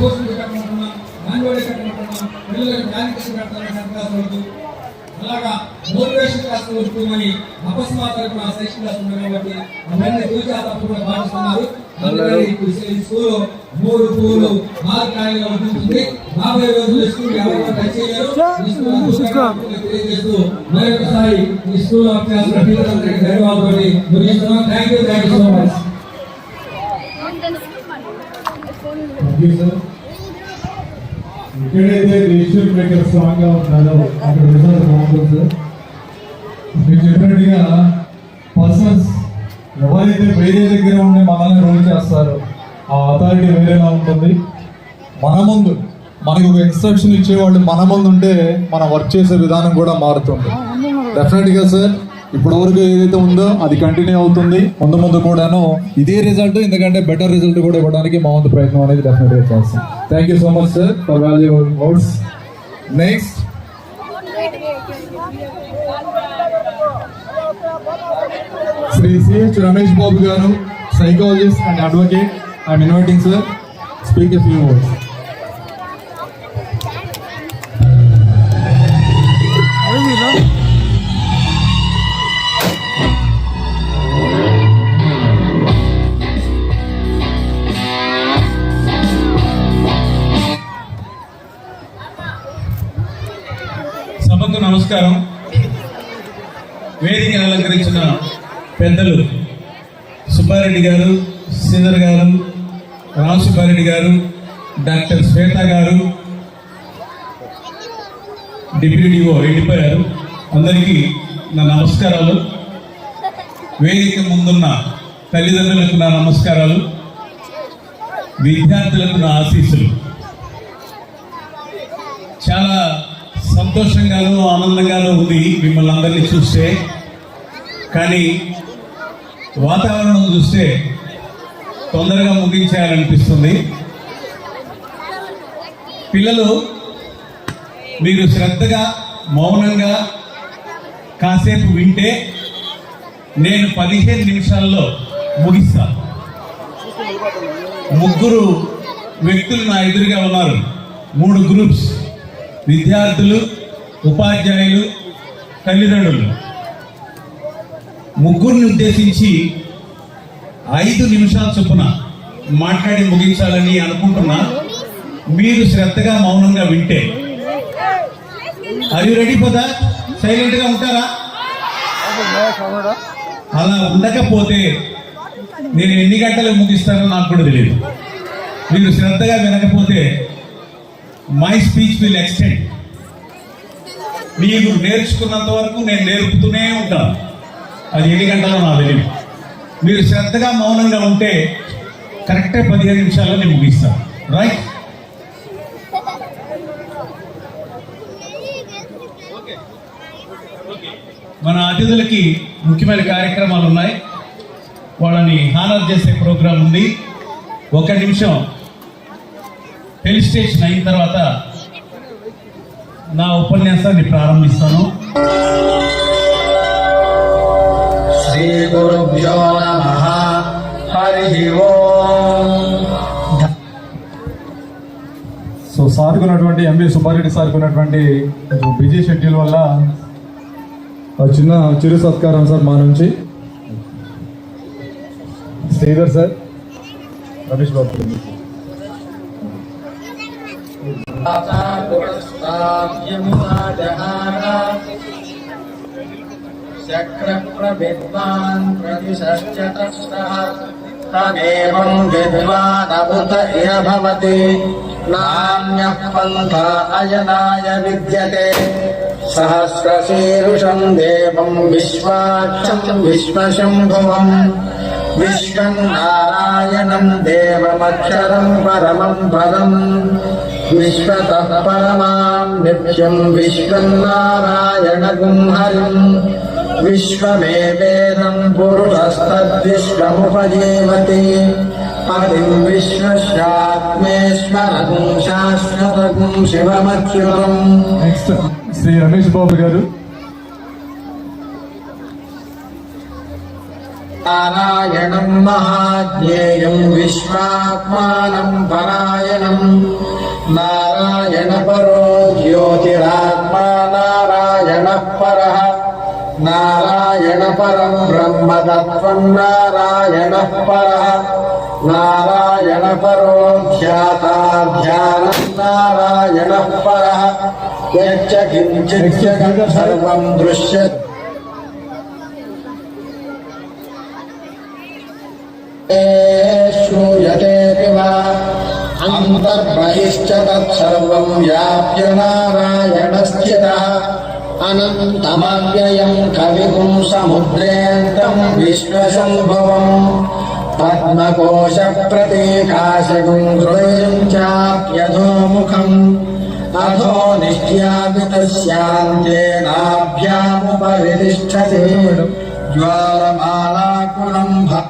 పోస్టులు కట్టమంటున్నాం మాన్యువల్ కట్టమంటున్నాం పిల్లలకు జ్ఞానికలు కట్టాలని అవకాశం ఉంది. అలాగా మోటివేషన్ క్లాస్ వస్తుందని అకస్మాత్ తరపున సెషన్ క్లాస్ ఉంది కాబట్టి అవన్నీ చూసి ఆ తప్పు కూడా పాటిస్తున్నారు. అందుకని ఈ స్కూల్ మూడు పూలు నాలుగు కాయలుగా ఉంటుంది. రాబోయే రోజుల్లో స్కూల్ ఎవరైనా టచ్ చేయలేరు. ఈ స్కూల్ అద్భుతంగా ఉంటుందని తెలియజేస్తూ మరొకసారి ఈ స్కూల్ అభ్యాసం టీచర్లందరికీ ధన్యవాదాలు. ముగిస్తున్నాం. Thank you thank you so much Thank you, sir. ఎక్కడైతే డిసిషన్ మేకర్ స్ట్రాంగ్గా ఉన్నారో అక్కడ రిజల్ట్ బాగుంటుంది మీరు చెప్పినట్టుగా పర్సన్స్ ఎవరైతే వేరే దగ్గర ఉండి మనల్ని రూల్ చేస్తారో ఆ అథారిటీ వేరేలా ఉంటుంది. మన ముందు మనకు ఒక ఇన్స్ట్రక్షన్ ఇచ్చేవాళ్ళు మన ముందు ఉంటే మనం వర్క్ చేసే విధానం కూడా మారుతుంది. డెఫినెట్గా సార్. ఇప్పటివరకు ఏదైతే ఉందో అది కంటిన్యూ అవుతుంది. ముందు ముందు కూడాను ఇదే రిజల్ట్ ఎందుకంటే బెటర్ రిజల్ట్ కూడా ఇవ్వడానికి మా వంతు ప్రయత్నం అనేది డెఫినెట్గా చేస్తాం. Thank you so much sir for valuable notes next Shri CH Ramesh Babu గారు psychologist and advocate I'm inviting sir speak a few words సభకు నమస్కారం. వేదిక అలంకరించిన పెద్దలు సుబ్బారెడ్డి గారు శ్రీధర్ గారు రామ్ సుబ్బారెడ్డి గారు డాక్టర్ శ్వేత గారు డిప్యూటీఓ వెళ్ళిపోయారు అందరికీ నా నమస్కారాలు. వేదిక ముందున్న తల్లిదండ్రులకు నా నమస్కారాలు. విద్యార్థులకు నా ఆశీస్సులు. చాలా సంతోషంగాను ఆనందంగాను ఉంది మిమ్మల్ని అందరినీ చూస్తే. కానీ వాతావరణం చూస్తే తొందరగా ముగించేయాలనిపిస్తుంది. పిల్లలు మీరు శ్రద్ధగా మౌనంగా కాసేపు వింటే నేను పదిహేను నిమిషాల్లో ముగిస్తాను ముగ్గురు వ్యక్తులు నా ఎదురుగా ఉన్నారు. మూడు గ్రూప్స్. విద్యార్థులు ఉపాధ్యాయులు తల్లిదండ్రులు. ముగ్గురిని ఉద్దేశించి ఐదు నిమిషాల చొప్పున మాట్లాడి ముగించాలని అనుకుంటున్నా. మీరు శ్రద్ధగా మౌనంగా వింటే. అది రెడీ పోదా సైలెంట్గా ఉంటారా? అలా ఉండకపోతే నేను ఎన్ని గంటలు ముగిస్తానో నాకు కూడా తెలియదు. మీరు శ్రద్ధగా వినకపోతే మై స్పీచ్ విల్ ఎక్స్టెండ్ మీరు నేర్చుకున్నంత వరకు నేను నేర్పుతూనే ఉంటాను. అది ఎన్ని గంటలో నా తెలియదు మీరు శ్రద్ధగా మౌనంగా ఉంటే కరెక్టే పదిహేను నిమిషాల్లో నేను ముగిస్తాను. రైట్ మన అతిథులకి ముఖ్యమైన కార్యక్రమాలు ఉన్నాయి. వాళ్ళని హానర్ చేసే ప్రోగ్రాం ఉంది. ఒక నిమిషం టెలిస్టేషన్ అయిన తర్వాత నా ఉపన్యాసాన్ని ప్రారంభిస్తాను. శ్రీ గురుభ్యో సో సార్కు ఉన్నటువంటి ఎంవి సుబ్బారెడ్డి సార్కు ఉన్నటువంటి బిజీ షెడ్యూల్ వల్ల చిన్న చిరు సత్కారం సార్ మా నుంచి. శ్రీధర్ సార్. రమేష్ బాబు. గారు. शक्रप्रविद्वान् प्रतिशश्च तस्तः तदेवं विद्वानमुत इह भवति। नान्यः पन्था अयनाय विद्यते। सहस्रशीरुषं देवं विश्वाक्षं विश्वशम्भुवम् विश्वं नारायणं देवमक्षरं परमं पदम्। विश्वतः परमां नित्यं विश्वं नारायणगुं हरिम् विश्वमेवेदं पुरुषस्तद्विश्वमुपजीवति पतिं विश्वस्यात्मेश्वरगुं शाश्वतगुं शिवमच्युतम् నెక్స్ట్ శ్రీ రమేష్ బాబు గారు నారాయణం మహాజ్ఞేయం విశ్వాత్మానం పరాయణం నారాయణ పరో జ్యోతిరాత్మా నారాయణ పర నారాయణ పరం బ్రహ్మతత్వం నారాయణ పర నారాయణ పరో ధ్యాతాధ్యాన నారాయణ పర సర్వం దృశ్యతే Eh... अन्तर्बहिश्च तत्सर्वम् व्याप्य नारायणस्थितः अनन्तमव्ययम् कविगुम् समुद्रेऽन्तम् विश्वसम्भवम् पद्मकोशप्रतीकाशगुम् हृदयम् चाप्यधोमुखम् अधो निष्ट्यापितस्यान्तेनाभ्यामुपवितिष्ठते ज्वालमालाकुलम् भक्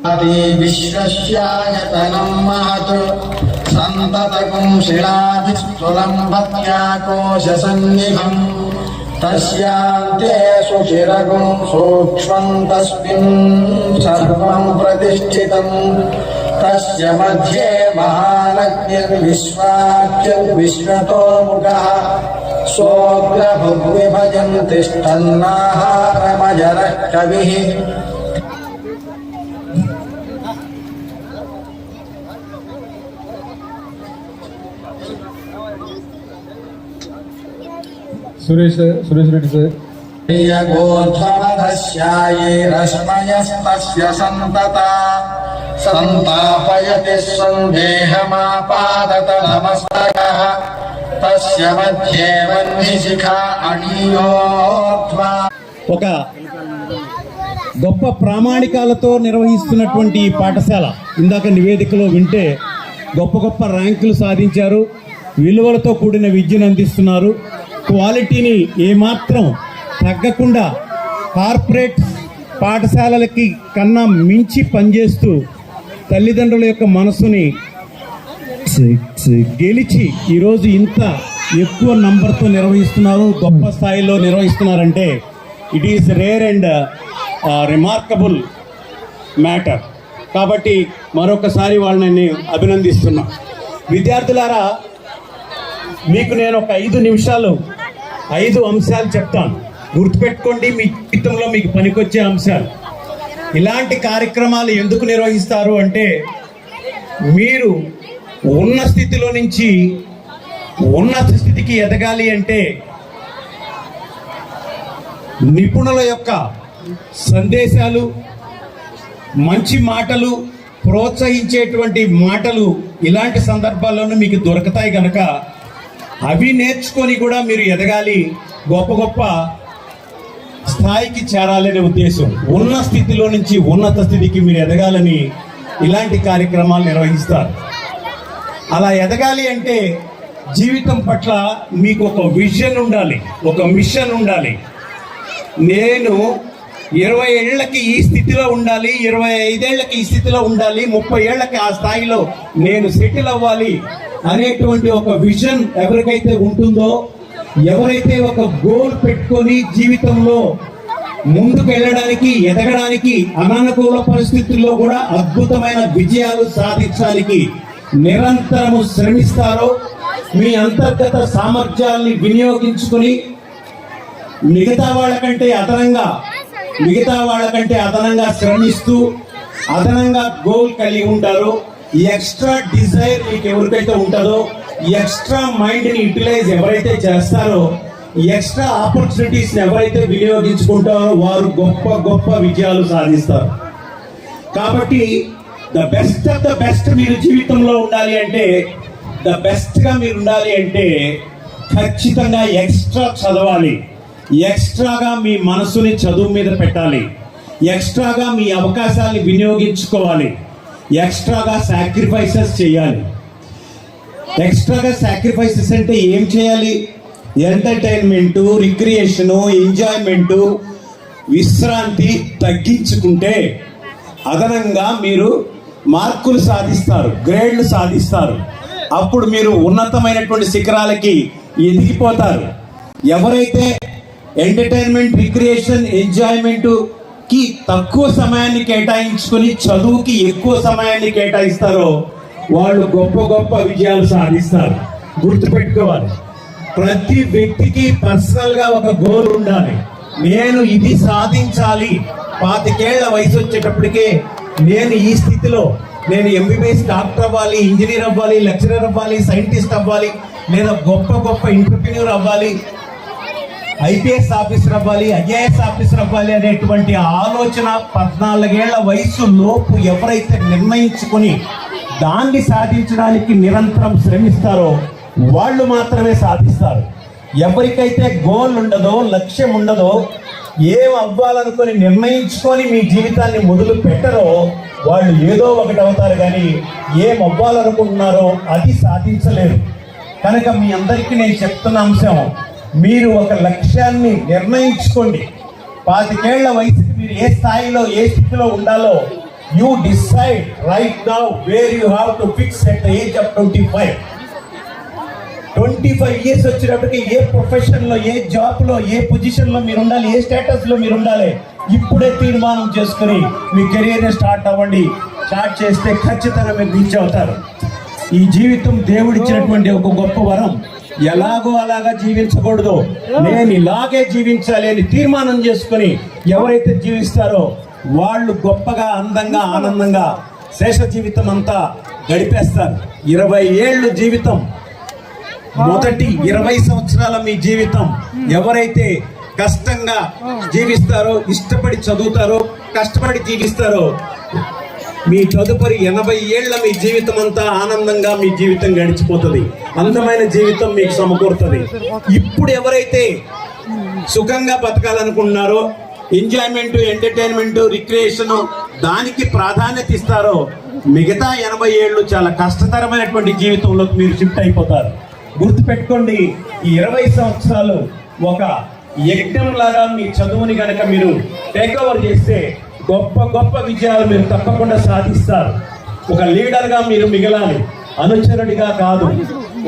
అతి విశ్వశ్యాయతనం మహత్ సంతతకం శిలాదిస్థులం భక్త్యాకోశసన్నిభం తస్యాంతే సుచిరగం సూక్ష్మం తస్మిన్ సర్వం ప్రతిష్ఠితం తస్య మధ్యే మహానగ్నిర్విశ్వాఖ్య విశ్వతో ముఖः సోగ్రభుగ్విభజం తిష్టన్నాహారమజరः కవిः సురేష్ సురేష్ రెడ్డి సార్ प्रियगोध्वमधस्यायैरश्मयस्तस्य सन्तता सन्तापयति सन्देहमापादतनमस्तकः तस्य मध्ये वह्निशिखा अणीयोध्वा ఒక గొప్ప ప్రామాణికాలతో నిర్వహిస్తున్నటువంటి ఈ పాఠశాల ఇందాక నివేదికలో వింటే గొప్ప గొప్ప ర్యాంకులు సాధించారు విలువలతో కూడిన విద్యను అందిస్తున్నారు క్వాలిటీని ఏమాత్రం తగ్గకుండా కార్పొరేట్ పాఠశాలలకి కన్నా మించి పనిచేస్తూ తల్లిదండ్రుల యొక్క మనసుని గెలిచి ఈరోజు ఇంత ఎక్కువ నంబర్తో నిర్వహిస్తున్నారు గొప్ప స్థాయిలో నిర్వహిస్తున్నారంటే it is rare and remarkable matter కాబట్టి మరొకసారి వాళ్ళని అభినందిస్తున్నా. విద్యార్థులారా మీకు నేను ఒక ఐదు నిమిషాలు ఐదు అంశాలు చెప్తాను. గుర్తుపెట్టుకోండి మీ జీవితంలో మీకు పనికొచ్చే అంశాలు. ఇలాంటి కార్యక్రమాలు ఎందుకు నిర్వహిస్తారు అంటే మీరు ఉన్న స్థితిలో నుంచి ఉన్నత స్థితికి ఎదగాలి అంటే నిపుణుల యొక్క సందేశాలు మంచి మాటలు ప్రోత్సహించేటువంటి మాటలు ఇలాంటి సందర్భాల్లోనూ మీకు దొరుకుతాయి కనుక అవి నేర్చుకొని కూడా మీరు ఎదగాలి. గొప్ప గొప్ప స్థాయికి చేరాలనే ఉద్దేశం. ఉన్న స్థితిలో నుంచి ఉన్నత స్థితికి మీరు ఎదగాలని ఇలాంటి కార్యక్రమాలు నిర్వహిస్తారు. అలా ఎదగాలి అంటే జీవితం పట్ల మీకు ఒక విజన్ ఉండాలి. ఒక మిషన్ ఉండాలి. నేను ఇరవై ఏళ్ళకి ఈ స్థితిలో ఉండాలి ఇరవై ఐదేళ్ళకి ఈ స్థితిలో ఉండాలి ముప్పై ఏళ్ళకి ఆ స్థాయిలో నేను సెటిల్ అవ్వాలి అనేటువంటి ఒక విజన్ ఎవరికైతే ఉంటుందో ఎవరైతే ఒక గోల్ పెట్టుకొని జీవితంలో ముందుకు వెళ్ళడానికి ఎదగడానికి అనానుకూల పరిస్థితుల్లో కూడా అద్భుతమైన విజయాలు సాధించడానికి నిరంతరము శ్రమిస్తారో మీ అంతర్గత సామర్థ్యాల్ని వినియోగించుకుని మిగతా వాళ్ళకంటే అదనంగా మిగతా వాళ్ళకంటే అదనంగా శ్రమిస్తూ అదనంగా గోల్ కలిగి ఉంటారు. ఎక్స్ట్రా డిజైర్ మీకు ఎవరికైతే ఉంటుందో ఎక్స్ట్రా మైండ్ని యూటిలైజ్ ఎవరైతే చేస్తారో ఎక్స్ట్రా ఆపర్చునిటీస్ ఎవరైతే వినియోగించుకుంటారో వారు గొప్ప గొప్ప విజయాలు సాధిస్తారు. కాబట్టి the best of the best మీరు జీవితంలో ఉండాలి అంటే ద బెస్ట్గా మీరు ఉండాలి అంటే ఖచ్చితంగా ఎక్స్ట్రా చదవాలి. ఎక్స్ట్రాగా మీ మనసుని చదువు మీద పెట్టాలి. ఎక్స్ట్రాగా మీ అవకాశాన్ని వినియోగించుకోవాలి. ఎక్స్ట్రాగా సాక్రిఫైసెస్ చేయాలి. ఎక్స్ట్రాగా సాక్రిఫైసెస్ అంటే ఏం చేయాలి? ఎంటర్టైన్మెంటు రిక్రియేషను ఎంజాయ్మెంటు విశ్రాంతి తగ్గించుకుంటే అదనంగా మీరు మార్కులు సాధిస్తారు గ్రేడ్లు సాధిస్తారు. అప్పుడు మీరు ఉన్నతమైనటువంటి శిఖరాలకి ఎదిగిపోతారు. ఎవరైతే ఎంటర్టైన్మెంట్ రిక్రియేషన్ ఎంజాయ్మెంట్కి తక్కువ సమయాన్ని కేటాయించుకొని చదువుకి ఎక్కువ సమయాన్ని కేటాయిస్తారో వాళ్ళు గొప్ప గొప్ప విజయాలు సాధిస్తారు. గుర్తుపెట్టుకోవాలి. ప్రతి వ్యక్తికి పర్సనల్గా ఒక గోల్ ఉండాలి. నేను ఇది సాధించాలి. పాతికేళ్ళ వయసు వచ్చేటప్పటికే నేను ఈ స్థితిలో నేను ఎంబీబీఎస్ డాక్టర్ అవ్వాలి ఇంజనీర్ అవ్వాలి లెక్చరర్ అవ్వాలి సైంటిస్ట్ అవ్వాలి లేదా గొప్ప గొప్ప ఎంటర్ప్రిన్యూర్ అవ్వాలి ఐపీఎస్ ఆఫీసర్ అవ్వాలి ఐఏఎస్ ఆఫీసర్ అవ్వాలి అనేటువంటి ఆలోచన పద్నాలుగేళ్ళ వయసు లోపు ఎవరైతే నిర్ణయించుకొని దాన్ని సాధించడానికి నిరంతరం శ్రమిస్తారో వాళ్ళు మాత్రమే సాధిస్తారు. ఎవరికైతే గోల్ ఉండదో లక్ష్యం ఉండదో ఏం అవ్వాలనుకొని నిర్ణయించుకొని మీ జీవితాన్ని మొదలు పెట్టరో వాళ్ళు ఏదో ఒకటి అవుతారు కానీ ఏం అవ్వాలనుకుంటున్నారో అది సాధించలేరు. కనుక మీ అందరికీ నేను చెప్తున్న అంశం మీరు ఒక లక్ష్యాన్ని నిర్ణయించుకోండి. పాతికేళ్ళ వయసుకి మీరు ఏ స్థాయిలో ఏ స్థితిలో ఉండాలో you decide right now where you have to fix at the age of twenty five. Twenty five years వచ్చినప్పటికీ ఏ ప్రొఫెషన్లో ఏ జాబ్లో ఏ పొజిషన్లో మీరు ఉండాలి ఏ స్టేటస్లో మీరు ఉండాలి ఇప్పుడే తీర్మానం చేసుకుని మీ కెరీర్ని స్టార్ట్ అవ్వండి. స్టార్ట్ చేస్తే ఖచ్చితంగా మీరు రీచ్ అవుతారు. ఈ జీవితం దేవుడిచ్చినటువంటి ఒక గొప్ప వరం. ఎలాగో అలాగా జీవించకూడదు. నేను ఇలాగే జీవించాలి అని తీర్మానం చేసుకుని ఎవరైతే జీవిస్తారో వాళ్ళు గొప్పగా అందంగా ఆనందంగా శేష జీవితం అంతా గడిపేస్తారు. ఇరవై ఏళ్ళు జీవితం. మొదటి ఇరవై సంవత్సరాల మీ జీవితం. ఎవరైతే కష్టంగా జీవిస్తారో ఇష్టపడి చదువుతారో కష్టపడి జీవిస్తారో మీ తదుపరి ఎనభై ఏళ్ళ మీ జీవితం అంతా ఆనందంగా మీ జీవితం గడిచిపోతుంది. అందమైన జీవితం మీకు సమకూరుతుంది. ఇప్పుడు ఎవరైతే సుఖంగా బతకాలనుకుంటున్నారో ఎంజాయ్మెంట్ ఎంటర్టైన్మెంట్ రిక్రియేషన్ దానికి ప్రాధాన్యత ఇస్తారో మిగతా ఎనభై ఏళ్ళు చాలా కష్టతరమైనటువంటి జీవితంలోకి మీరు షిఫ్ట్ అయిపోతారు. గుర్తుపెట్టుకోండి ఈ ఇరవై సంవత్సరాలు ఒక యజ్ఞం లాగా మీ చదువుని కనుక మీరు టేక్ ఓవర్ చేస్తే గొప్ప గొప్ప విజయాలు మీరు తప్పకుండా సాధిస్తారు. ఒక లీడర్గా మీరు మిగలాలి. అనుచరుడిగా కాదు.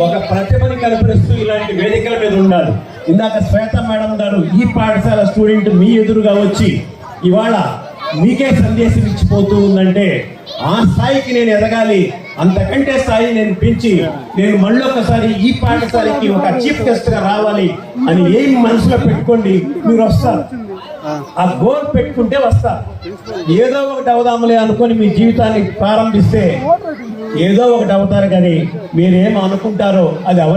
ఒక ప్రతిభని కనిపిస్తూ ఇలాంటి వేదికల మీద ఉండాలి. ఇందాక శ్వేత మేడం గారు ఈ పాఠశాల స్టూడెంట్ మీ ఎదురుగా వచ్చి ఇవాళ మీకే సందేశం ఇచ్చిపోతూ ఉందంటే ఆ స్థాయికి నేను ఎదగాలి. అంతకంటే స్థాయి నేను పెంచి నేను మళ్ళీ ఒకసారి ఈ పాఠశాలకి ఒక చీఫ్ గెస్ట్గా రావాలి అని ఏం మనసులో పెట్టుకోండి మీరు వస్తారు. ఆ గోల్ పెట్టుకుంటే వస్తారు ఏదో ఒకటి అవుదాములే అనుకొని మీ జీవితాన్ని ప్రారంభిస్తే ఏదో ఒకటి అవుతారు కానీ మీరేం అనుకుంటారో అది అవలే